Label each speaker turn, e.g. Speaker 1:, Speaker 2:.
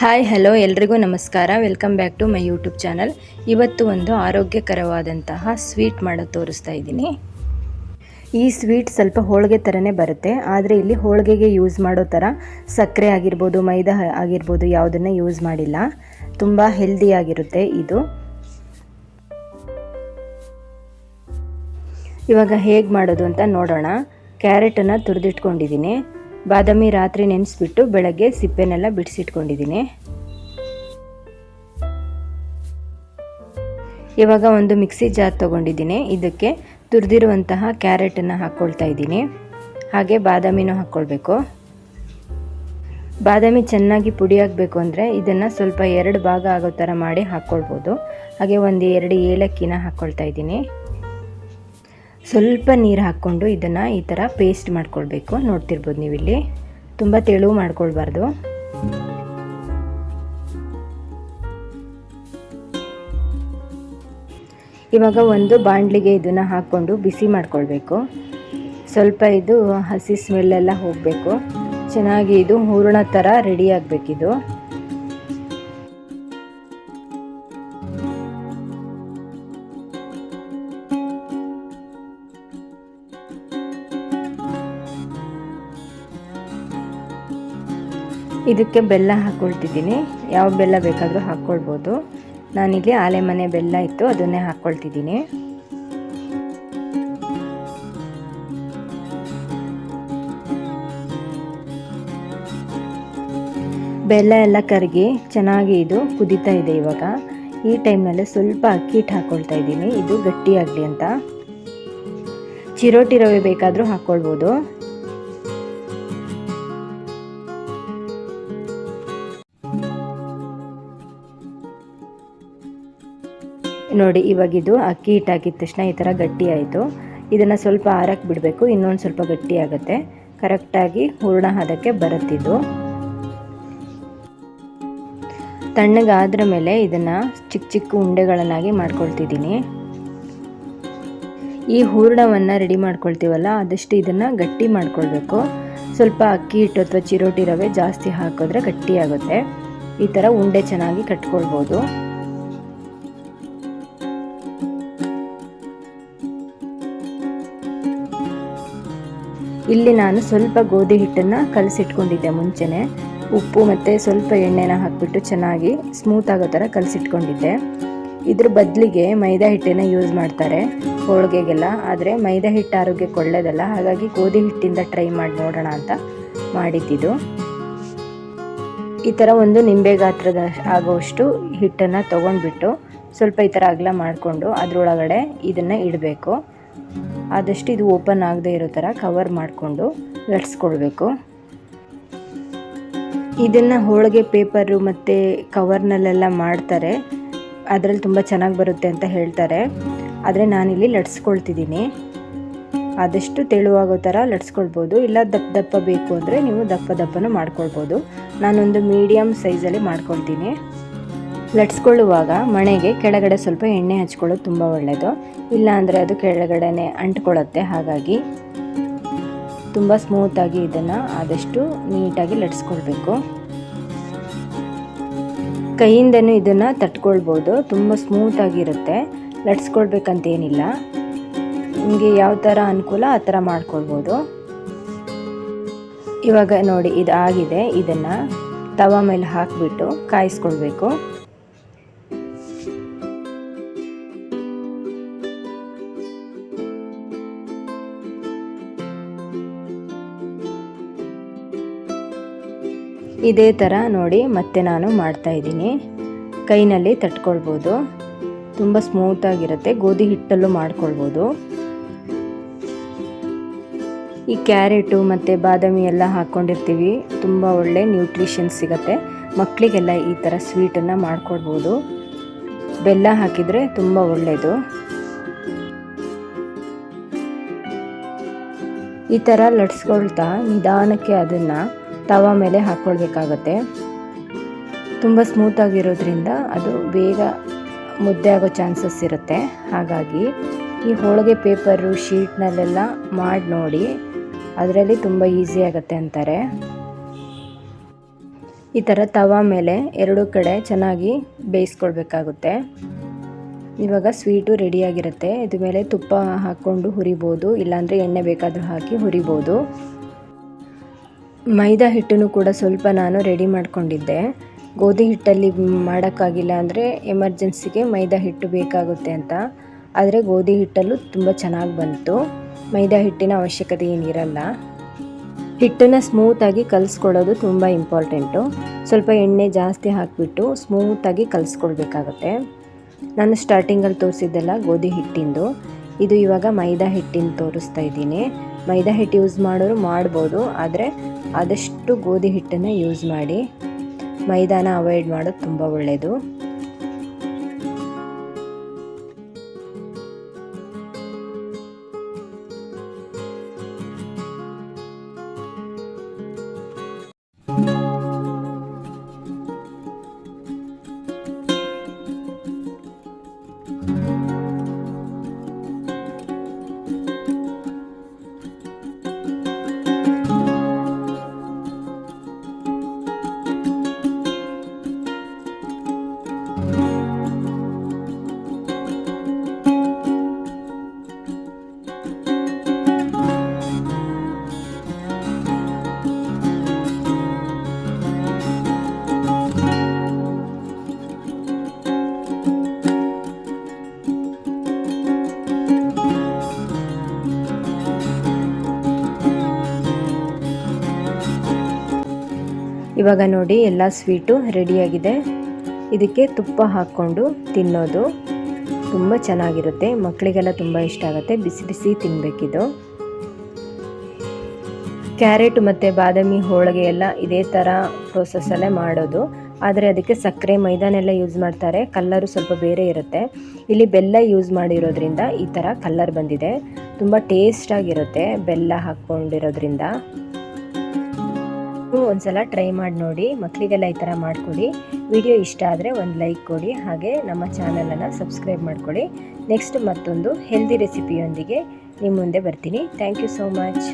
Speaker 1: Hi hello ಎಲ್ರಿಗೂ ನಮಸ್ಕಾರ. Welcome back to my YouTube channel ಇವತ್ತು ಒಂದು ಆರೋಗ್ಯಕರವಾದಂತಹ ಸ್ವೀಟ್ ಮಾಡೋದು ತೋರಿಸ್ತಾ ಇದ್ದೀನಿ. ಈ ಸ್ವೀಟ್ ಸ್ವಲ್ಪ ಹೋಳಿಗೆ ಥರನೇ ಬರುತ್ತೆ. ಆದರೆ ಇಲ್ಲಿ ಹೋಳಿಗೆಗೆ ಯೂಸ್ ಮಾಡೋ ಥರ ಸಕ್ಕರೆ ಆಗಿರ್ಬೋದು, ಮೈದಾ ಆಗಿರ್ಬೋದು ಯಾವುದನ್ನು ಯೂಸ್ ಮಾಡಿಲ್ಲ. ತುಂಬ ಹೆಲ್ದಿಯಾಗಿರುತ್ತೆ ಇದು. ಇವಾಗ ಹೇಗೆ ಮಾಡೋದು ಅಂತ ನೋಡೋಣ. ಕ್ಯಾರೆಟನ್ನು ತುರಿದಿಟ್ಕೊಂಡಿದ್ದೀನಿ. ಬಾದಾಮಿ ರಾತ್ರಿ ನೆನೆಸ್ಬಿಟ್ಟು ಬೆಳಗ್ಗೆ ಸಿಪ್ಪೆನೆಲ್ಲ ಬಿಡಿಸಿಟ್ಕೊಂಡಿದ್ದೀನಿ. ಇವಾಗ ಒಂದು ಮಿಕ್ಸಿ ಜಾರ್ ತೊಗೊಂಡಿದ್ದೀನಿ. ಇದಕ್ಕೆ ತುರಿದಿರುವಂತಹ ಕ್ಯಾರೆಟನ್ನು ಹಾಕ್ಕೊಳ್ತಾ ಇದ್ದೀನಿ. ಹಾಗೆ ಬಾದಾಮಿನೂ ಹಾಕ್ಕೊಳ್ಬೇಕು ಬಾದಾಮಿ ಚೆನ್ನಾಗಿ ಪುಡಿ ಆಗಬೇಕು ಅಂದರೆ ಇದನ್ನು ಸ್ವಲ್ಪ ಎರಡು ಭಾಗ ಆಗೋ ಥರ ಮಾಡಿ ಹಾಕ್ಕೊಳ್ಬೋದು ಹಾಗೆ ಒಂದು ಎರಡು ಏಲಕ್ಕಿನ ಹಾಕ್ಕೊಳ್ತಾ ಇದ್ದೀನಿ. ಸ್ವಲ್ಪ ನೀರು ಹಾಕ್ಕೊಂಡು ಇದನ್ನು ಈ ಥರ ಪೇಸ್ಟ್ ಮಾಡ್ಕೊಳ್ಬೇಕು. ನೋಡ್ತಿರ್ಬೋದು ನೀವಿಲ್ಲಿ. ತುಂಬ ತೆಳು ಮಾಡ್ಕೊಳ್ಬಾರ್ದು. ಇವಾಗ ಒಂದು ಬಾಣಲಿಗೆ ಇದನ್ನು ಹಾಕ್ಕೊಂಡು ಬಿಸಿ ಮಾಡ್ಕೊಳ್ಬೇಕು. ಸ್ವಲ್ಪ ಇದು ಹಸಿ ಸ್ಮೆಲ್ಲೆಲ್ಲ ಹೋಗಬೇಕು. ಚೆನ್ನಾಗಿ ಇದು ಹೂರಣ ಥರ ರೆಡಿ ಆಗಬೇಕಿದು. ಇದಕ್ಕೆ ಬೆಲ್ಲ ಹಾಕ್ಕೊಳ್ತಿದ್ದೀನಿ ಯಾವ ಬೆಲ್ಲ ಬೇಕಾದರೂ ಹಾಕ್ಕೊಳ್ಬೋದು ನಾನಿಲ್ಲಿ ಆಲೆಮನೆ ಬೆಲ್ಲ ಇತ್ತು, ಅದನ್ನೇ ಹಾಕ್ಕೊಳ್ತಿದ್ದೀನಿ ಬೆಲ್ಲ ಎಲ್ಲ ಕರಗಿ ಚೆನ್ನಾಗಿ ಇದು ಕುದೀತಾ ಇದೆ ಇವಾಗ. ಈ ಟೈಮ್ನಲ್ಲಿ ಸ್ವಲ್ಪ ಅಕ್ಕಿ ಹಿಟ್ಟು ಹಾಕ್ಕೊಳ್ತಾ ಇದ್ದೀನಿ. ಇದು ಗಟ್ಟಿಯಾಗಲಿ ಅಂತ. ಚಿರೋಟಿ ರವೆ ಬೇಕಾದರೂ ಹಾಕ್ಕೊಳ್ಬೋದು ನೋಡಿ ಇವಾಗಿದು ಅಕ್ಕಿ ಹಿಟ್ಟು ಹಾಕಿದ ತಕ್ಷಣ ಈ ಥರ ಗಟ್ಟಿ ಆಯಿತು. ಇದನ್ನು ಸ್ವಲ್ಪ ಆರಕ್ಕೆ ಬಿಡಬೇಕು, ಇನ್ನೊಂದು ಸ್ವಲ್ಪ ಗಟ್ಟಿ ಆಗುತ್ತೆ. ಕರೆಕ್ಟಾಗಿ ಹೂರ್ಣ ಹದಕ್ಕೆ ಬರುತ್ತಿದ್ದು ತಣ್ಣಗಾದ್ರ ಮೇಲೆ ಇದನ್ನು ಚಿಕ್ಕ ಚಿಕ್ಕ ಉಂಡೆಗಳನ್ನಾಗಿ ಮಾಡ್ಕೊಳ್ತಿದ್ದೀನಿ. ಈ ಹೂರ್ಣವನ್ನು ರೆಡಿ ಮಾಡ್ಕೊಳ್ತೀವಲ್ಲ, ಆದಷ್ಟು ಇದನ್ನು ಗಟ್ಟಿ ಮಾಡ್ಕೊಳ್ಬೇಕು. ಸ್ವಲ್ಪ ಅಕ್ಕಿ ಹಿಟ್ಟು ಅಥವಾ ಚಿರೋಟಿ ರವೆ ಜಾಸ್ತಿ ಹಾಕಿದ್ರೆ ಗಟ್ಟಿಯಾಗುತ್ತೆ ಈ ಥರ ಉಂಡೆ ಚೆನ್ನಾಗಿ ಕಟ್ಕೊಳ್ಬೋದು. ಇಲ್ಲಿ ನಾನು ಸ್ವಲ್ಪ ಗೋಧಿ ಹಿಟ್ಟನ್ನು ಕಲಸಿಟ್ಕೊಂಡಿದ್ದೆ ಮುಂಚೆನೆ. ಉಪ್ಪು ಮತ್ತು ಸ್ವಲ್ಪ ಎಣ್ಣೆನ ಹಾಕಿಬಿಟ್ಟು ಚೆನ್ನಾಗಿ ಸ್ಮೂತ್ ಆಗೋ ಥರ ಕಲಸಿಟ್ಕೊಂಡಿದ್ದೆ. ಇದ್ರ ಬದಲಿಗೆ ಮೈದಾ ಹಿಟ್ಟನ್ನು ಯೂಸ್ ಮಾಡ್ತಾರೆ ಹೋಳಿಗೆಗೆಲ್ಲ. ಆದರೆ ಮೈದಾ ಹಿಟ್ಟು ಆರೋಗ್ಯಕ್ಕೆ ಒಳ್ಳೆಯದಲ್ಲ ಹಾಗಾಗಿ ಗೋಧಿ ಹಿಟ್ಟಿಂದ ಟ್ರೈ ಮಾಡಿ ನೋಡೋಣ ಅಂತ ಮಾಡಿದ್ದಿದ್ದು ಈ ಥರ ಒಂದು ನಿಂಬೆ ಗಾತ್ರದ ಆಗೋಷ್ಟು ಹಿಟ್ಟನ್ನು ತೊಗೊಂಡ್ಬಿಟ್ಟು ಸ್ವಲ್ಪ ಈ ಥರ ಅಗಲ ಮಾಡಿಕೊಂಡು ಅದರೊಳಗಡೆ ಇದನ್ನು ಇಡಬೇಕು. ಆದಷ್ಟು ಇದು ಓಪನ್ ಆಗದೆ ಇರೋ ಥರ ಕವರ್ ಮಾಡಿಕೊಂಡು ಲಟ್ಸ್ಕೊಳ್ಬೇಕು ಇದನ್ನು ಹೋಳಿಗೆ ಪೇಪರು ಮತ್ತು ಕವರ್ನಲ್ಲೆಲ್ಲ ಮಾಡ್ತಾರೆ. ಅದರಲ್ಲಿ ತುಂಬ ಚೆನ್ನಾಗಿ ಬರುತ್ತೆ ಅಂತ ಹೇಳ್ತಾರೆ. ಆದರೆ ನಾನಿಲ್ಲಿ ಲಟ್ಸ್ಕೊಳ್ತಿದ್ದೀನಿ. ಆದಷ್ಟು ತೆಳುವಾಗೋ ಥರ ಲಟ್ಸ್ಕೊಳ್ಬೋದು. ಇಲ್ಲ ದಪ್ಪ ದಪ್ಪ ಬೇಕು ಅಂದರೆ ನೀವು ದಪ್ಪ ದಪ್ಪನೂ ಮಾಡ್ಕೊಳ್ಬೋದು. ನಾನೊಂದು ಮೀಡಿಯಮ್ ಸೈಜಲ್ಲಿ ಮಾಡ್ಕೊಳ್ತೀನಿ. ಲಟ್ಸ್ಕೊಳ್ಳುವಾಗ ಮಣೆಗೆ ಕೆಳಗಡೆ ಸ್ವಲ್ಪ ಎಣ್ಣೆ ಹಚ್ಕೊಳ್ಳೋದು ತುಂಬ ಒಳ್ಳೆಯದು ಇಲ್ಲಾಂದರೆ ಅದು ಕೆಳಗಡೆನೆ ಅಂಟ್ಕೊಳ್ಳುತ್ತೆ. ಹಾಗಾಗಿ ತುಂಬ ಸ್ಮೂತಾಗಿ ಇದನ್ನು ಆದಷ್ಟು ನೀಟಾಗಿ ಲಟ್ಸ್ಕೊಳ್ಬೇಕು. ಕೈಯಿಂದನೂ ಇದನ್ನು ತಟ್ಕೊಳ್ಬೋದು. ತುಂಬ ಸ್ಮೂತಾಗಿರುತ್ತೆ ಲಟ್ಸ್ಕೊಳ್ಬೇಕಂತೇನಿಲ್ಲ. ನಿಮಗೆ ಯಾವ ಥರ ಅನುಕೂಲ ಆ ಥರ ಮಾಡ್ಕೊಳ್ಬೋದು. ಇವಾಗ ನೋಡಿ ಇದು ಆಗಿದೆ ಇದನ್ನು ತವ ಮೇಲೆ ಹಾಕಿಬಿಟ್ಟು ಕಾಯಿಸ್ಕೊಳ್ಬೇಕು. ಇದೇ ಥರ ನೋಡಿ ಮತ್ತೆ ನಾನು ಮಾಡ್ತಾಯಿದ್ದೀನಿ ಕೈನಲ್ಲಿ ತಟ್ಕೊಳ್ಬೋದು. ತುಂಬ ಸ್ಮೂತಾಗಿರುತ್ತೆ ಗೋಧಿ ಹಿಟ್ಟಲ್ಲೂ ಮಾಡ್ಕೊಳ್ಬೋದು. ಈ ಕ್ಯಾರೆಟು ಮತ್ತು ಬಾದಾಮಿ ಎಲ್ಲ ಹಾಕ್ಕೊಂಡಿರ್ತೀವಿ ತುಂಬ ಒಳ್ಳೆ ನ್ಯೂಟ್ರಿಷನ್ ಸಿಗುತ್ತೆ. ಮಕ್ಕಳಿಗೆಲ್ಲ ಈ ಥರ ಸ್ವೀಟನ್ನು ಮಾಡ್ಕೊಳ್ಬೋದು. ಬೆಲ್ಲ ಹಾಕಿದರೆ ತುಂಬ ಒಳ್ಳೆಯದು ಈ ಥರ ಲಟ್ಸ್ಕೊಳ್ತಾ ನಿಧಾನಕ್ಕೆ ಅದನ್ನು ತವ ಮೇಲೆ ಹಾಕ್ಕೊಳ್ಬೇಕಾಗತ್ತೆ. ತುಂಬ ಸ್ಮೂತಾಗಿರೋದ್ರಿಂದ ಅದು ಬೇಗ ಮುದ್ದೆ ಆಗೋ ಚಾನ್ಸಸ್ ಇರುತ್ತೆ. ಹಾಗಾಗಿ ಈ ಹೋಳಿಗೆ ಪೇಪರು ಶೀಟ್ನಲ್ಲೆಲ್ಲ ಮಾಡಿ ನೋಡಿ, ಅದರಲ್ಲಿ ತುಂಬ ಈಸಿ ಆಗುತ್ತೆ ಅಂತಾರೆ. ಈ ಥರ ತವಾ ಮೇಲೆ ಎರಡು ಕಡೆ ಚೆನ್ನಾಗಿ ಬೇಯಿಸ್ಕೊಳ್ಬೇಕಾಗುತ್ತೆ. ಇವಾಗ ಸ್ವೀಟು ರೆಡಿಯಾಗಿರುತ್ತೆ ಇದ್ರ ಮೇಲೆ ತುಪ್ಪ ಹಾಕ್ಕೊಂಡು ಹುರಿಬೋದು, ಇಲ್ಲಾಂದರೆ ಎಣ್ಣೆ ಬೇಕಾದರೂ ಹಾಕಿ ಹುರಿಬೋದು. ಮೈದಾ ಹಿಟ್ಟನ್ನು ಕೂಡ ಸ್ವಲ್ಪ ನಾನು ರೆಡಿ ಮಾಡಿಕೊಂಡಿದ್ದೆ. ಗೋಧಿ ಹಿಟ್ಟಲ್ಲಿ ಮಾಡೋಕ್ಕಾಗಿಲ್ಲ ಅಂದರೆ ಎಮರ್ಜೆನ್ಸಿಗೆ ಮೈದಾ ಹಿಟ್ಟು ಬೇಕಾಗುತ್ತೆ ಅಂತ. ಆದರೆ ಗೋಧಿ ಹಿಟ್ಟಲ್ಲೂ ತುಂಬ ಚೆನ್ನಾಗಿ ಬಂತು. ಮೈದಾ ಹಿಟ್ಟಿನ ಅವಶ್ಯಕತೆ ಏನಿರಲ್ಲ. ಹಿಟ್ಟನ್ನು ಸ್ಮೂತಾಗಿ ಕಲಿಸ್ಕೊಳ್ಳೋದು ತುಂಬ ಇಂಪಾರ್ಟೆಂಟು ಸ್ವಲ್ಪ ಎಣ್ಣೆ ಜಾಸ್ತಿ ಹಾಕಿಬಿಟ್ಟು ಸ್ಮೂತಾಗಿ ಕಲಿಸ್ಕೊಳ್ಬೇಕಾಗತ್ತೆ ನಾನು ಸ್ಟಾರ್ಟಿಂಗಲ್ಲಿ ತೋರಿಸಿದ್ದೆಲ್ಲ ಗೋಧಿ ಹಿಟ್ಟಿಂದು. ಇದು ಇವಾಗ ಮೈದಾ ಹಿಟ್ಟಿನ ತೋರಿಸ್ತಾ ಇದ್ದೀನಿ. ಮೈದಾ ಹಿಟ್ಟು ಯೂಸ್ ಮಾಡೋರು ಮಾಡ್ಬೋದು, ಆದರೆ ಆದಷ್ಟು ಗೋಧಿ ಹಿಟ್ಟನ್ನು ಯೂಸ್ ಮಾಡಿ ಮೈದಾನ ಅವಾಯ್ಡ್ ಮಾಡೋದು ತುಂಬ ಒಳ್ಳೆಯದು ಇವಾಗ ನೋಡಿ ಎಲ್ಲ ಸ್ವೀಟು ರೆಡಿಯಾಗಿದೆ. ಇದಕ್ಕೆ ತುಪ್ಪ ಹಾಕ್ಕೊಂಡು ತಿನ್ನೋದು ತುಂಬ ಚೆನ್ನಾಗಿರುತ್ತೆ. ಮಕ್ಕಳಿಗೆಲ್ಲ ತುಂಬ ಇಷ್ಟ ಆಗುತ್ತೆ. ಬಿಸಿ ಬಿಸಿ ತಿನ್ನಬೇಕಿದು ಕ್ಯಾರೆಟ್ ಮತ್ತು ಬಾದಾಮಿ ಹೋಳಿಗೆ ಎಲ್ಲ ಇದೇ ಥರ ಪ್ರೋಸೆಸ್ಸಲ್ಲೇ ಮಾಡೋದು. ಆದರೆ ಅದಕ್ಕೆ ಸಕ್ಕರೆ ಮೈದಾನೆಲ್ಲ ಯೂಸ್ ಮಾಡ್ತಾರೆ. ಕಲ್ಲರು ಸ್ವಲ್ಪ ಬೇರೆ ಇರುತ್ತೆ. ಇಲ್ಲಿ ಬೆಲ್ಲ ಯೂಸ್ ಮಾಡಿರೋದ್ರಿಂದ ಈ ಥರ ಕಲ್ಲರ್ ಬಂದಿದೆ. ತುಂಬ ಟೇಸ್ಟಾಗಿರುತ್ತೆ ಬೆಲ್ಲ ಹಾಕ್ಕೊಂಡಿರೋದ್ರಿಂದ. ಒಂದ್ಸಲ ಟ್ರೈ ಮಾಡಿ ನೋಡಿ ಮಕ್ಕಳಿಗೆಲ್ಲ ಈ ಥರ ಮಾಡಿಕೊಡಿ. ವಿಡಿಯೋ ಇಷ್ಟ ಆದರೆ ಒಂದು ಲೈಕ್ ಕೊಡಿ, ಹಾಗೆ ನಮ್ಮ ಚಾನಲನ್ನು ಸಬ್ಸ್ಕ್ರೈಬ್ ಮಾಡ್ಕೊಳ್ಳಿ ನೆಕ್ಸ್ಟ್ ಮತ್ತೊಂದು ಹೆಲ್ದಿ ರೆಸಿಪಿಯೊಂದಿಗೆ ನಿಮ್ಮ ಮುಂದೆ ಬರ್ತೀನಿ. Thank you so much